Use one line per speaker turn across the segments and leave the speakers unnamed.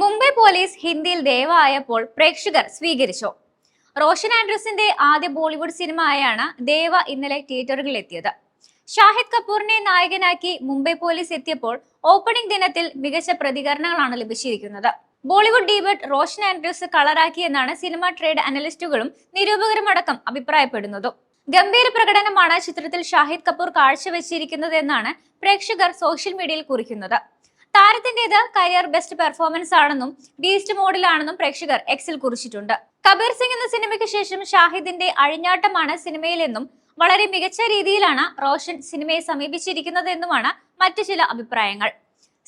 Mumbai police ഹിന്ദിയിൽ ദേവായപ്പോൾ പ്രേക്ഷകർ സ്വീകരിച്ചു. റോഷൻ ആൻഡ്രസിന്റെ ആദ്യ ബോളിവുഡ് സിനിമയായാണ് ദേവ ഇന്നലെ തിയേറ്ററുകളിൽ എത്തിയത്. ഷാഹിദ് കപൂറിനെ നായകനാക്കി മുംബൈ പോലീസ് എത്തിയപ്പോൾ ഓപ്പണിംഗ് ദിനത്തിൽ മികച്ച പ്രതികരണങ്ങളാണ് ലഭിച്ചിരിക്കുന്നത്. ബോളിവുഡ് ഡീബട്ട് റോഷൻ ആൻഡ്രസ് കളറാക്കി എന്നാണ് സിനിമ ട്രേഡ് അനലിസ്റ്റുകളും നിരൂപകരുമടക്കം അഭിപ്രായപ്പെടുന്നതും. ഗംഭീര പ്രകടനമാണ് ചിത്രത്തിൽ ഷാഹിദ് കപൂർ കാഴ്ചവെച്ചിരിക്കുന്നത് എന്നാണ് പ്രേക്ഷകർ സോഷ്യൽ മീഡിയയിൽ കുറിക്കുന്നത്. താരത്തിന്റേത് കരിയർ ബെസ്റ്റ് പെർഫോമൻസ് ആണെന്നും ബീസ്റ്റ് മോഡിലാണെന്നും പ്രേക്ഷകർ എക്സിൽ കുറിച്ചിട്ടുണ്ട്. കബീർ സിംഗ് എന്ന സിനിമയ്ക്ക് ശേഷം ഷാഹിദിന്റെ അഴിഞ്ഞാട്ടമാണ് സിനിമയിലെന്നും വളരെ മികച്ച രീതിയിലാണ് റോഷൻ സിനിമയെ സമീപിച്ചിരിക്കുന്നതെന്നുമാണ് മറ്റു ചില അഭിപ്രായങ്ങൾ.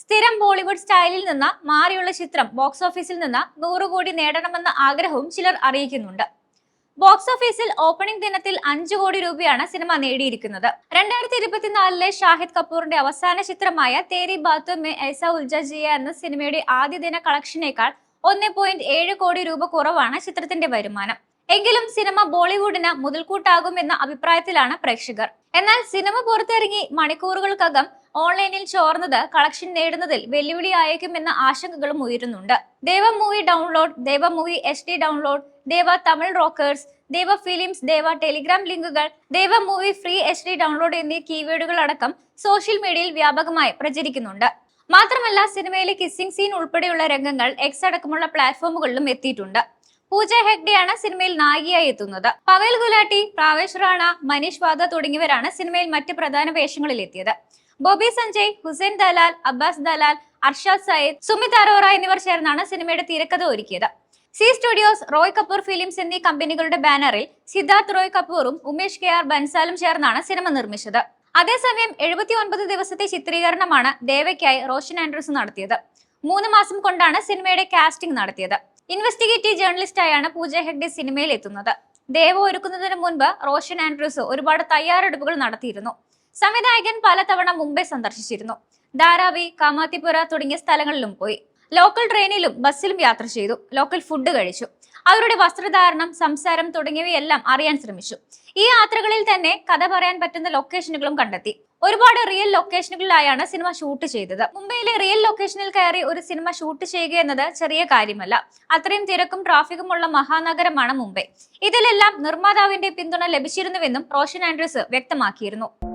സ്ഥിരം ബോളിവുഡ് സ്റ്റൈലിൽ നിന്ന് മാറിയുള്ള ചിത്രം ബോക്സ് ഓഫീസിൽ നിന്ന് നൂറ് കോടി നേടണമെന്ന ആഗ്രഹവും ചിലർ അറിയിക്കുന്നുണ്ട്. ബോക്സ് ഓഫീസിൽ ഓപ്പണിംഗ് ദിനത്തിൽ അഞ്ചു കോടി രൂപയാണ് സിനിമ നേടിയിരിക്കുന്നത്. രണ്ടായിരത്തി ഇരുപത്തിനാലിലെ ഷാഹിദ് കപൂറിന്റെ അവസാന ചിത്രമായ തേരി ബാത്തു മെ ഐസ എന്ന സിനിമയുടെ ആദ്യ ദിന കളക്ഷനേക്കാൾ ഒന്ന് പോയിന്റ് ഏഴ് കോടി രൂപ കുറവാണ് ചിത്രത്തിന്റെ വരുമാനം. എങ്കിലും സിനിമ ബോളിവുഡിന് മുതൽക്കൂട്ടാകുമെന്ന അഭിപ്രായത്തിലാണ് പ്രേക്ഷകർ. എന്നാൽ സിനിമ പുറത്തിറങ്ങി മണിക്കൂറുകൾക്കകം ഓൺലൈനിൽ ചോർന്നത് കളക്ഷൻ നേടുന്നതിൽ വെല്ലുവിളിയായേക്കുമെന്ന ആശങ്കകളും ഉയരുന്നുണ്ട്. Deva movie download Deva movie H D download Deva Tamil rockers Deva films Deva Telegram ലിങ്കുകൾ Deva movie free H D download എന്നീ കീവേഡുകൾ അടക്കം സോഷ്യൽ മീഡിയയിൽ വ്യാപകമായി പ്രചരിക്കുന്നുണ്ട്. മാത്രമല്ല സിനിമയിലെ കിസ്സിംഗ് സീൻ ഉൾപ്പെടെയുള്ള രംഗങ്ങൾ എക്സ് അടക്കമുള്ള പ്ലാറ്റ്ഫോമുകളിലും എത്തിയിട്ടുണ്ട്. പൂജ ഹെഗ്ഡെയാണ് സിനിമയിൽ നായികയായി എത്തുന്നത്. പവേൽ ഗുലാട്ടി പ്രാവേശ് റാണ മനീഷ് വാദ തുടങ്ങിയവരാണ് സിനിമയിൽ മറ്റ് പ്രധാന വേഷങ്ങളിൽ എത്തിയത്. ബോബി സഞ്ജയ് ഹുസൈൻ ദലാൽ അബ്ബാസ് ദലാൽ അർഷാദ് സയ്യിദ് സുമിത് അറോറ എന്നിവർ ചേർന്നാണ് സിനിമയുടെ തിരക്കഥ ഒരുക്കിയത്. Zee studios Roy Kapur films എന്നീ കമ്പനികളുടെ ബാനറിൽ സിദ്ധാർത്ഥ് റോയ് കപൂറും ഉമേഷ് കെ ആർ ബൻസാലും ചേർന്നാണ് സിനിമ നിർമ്മിച്ചത്. അതേസമയം എഴുപത്തി ഒൻപത് ദിവസത്തെ ചിത്രീകരണമാണ് ദേവയ്ക്കായി റോഷൻ ആൻഡ്രൂസ് നടത്തിയത്. മൂന്ന് മാസം കൊണ്ടാണ് സിനിമയുടെ കാസ്റ്റിംഗ് നടത്തിയത്. ഇൻവെസ്റ്റിഗേറ്റീവ് ജേർണലിസ്റ്റായാണ് പൂജ ഹെഗ്ഡെ സിനിമയിൽ എത്തുന്നത്. ദേവ ഒരുക്കുന്നതിന് മുൻപ് റോഷൻ ആൻഡ്രൂസ് ഒരുപാട് തയ്യാറെടുപ്പുകൾ നടത്തിയിരുന്നു. സംവിധായകൻ പലതവണ മുംബൈ സന്ദർശിച്ചിരുന്നു. ധാരാവി കാമാത്തിപുര തുടങ്ങിയ സ്ഥലങ്ങളിലും പോയി. ലോക്കൽ ട്രെയിനിലും ബസ്സിലും യാത്ര ചെയ്തു. ലോക്കൽ ഫുഡ് കഴിച്ചു. അവരുടെ വസ്ത്രധാരണം സംസാരം തുടങ്ങിയവയെല്ലാം അറിയാൻ ശ്രമിച്ചു. ഈ യാത്രകളിൽ തന്നെ കഥ പറയാൻ പറ്റുന്ന ലൊക്കേഷനുകളും കണ്ടെത്തി. ഒരുപാട് റിയൽ ലൊക്കേഷനുകളിലായാണ് സിനിമ ഷൂട്ട് ചെയ്തത്. മുംബൈയിലെ റിയൽ ലൊക്കേഷനിൽ കയറി ഒരു സിനിമ ഷൂട്ട് ചെയ്യുക എന്നത് ചെറിയ കാര്യമല്ല. അത്രയും തിരക്കും ട്രാഫിക്കും ഉള്ള മഹാനഗരമാണ് മുംബൈ. ഇതിലെല്ലാം നിർമ്മാതാവിന്റെ പിന്തുണ ലഭിച്ചിരുന്നുവെന്നും റോഷൻ ആൻഡ്രൂസ് വ്യക്തമാക്കിയിരുന്നു.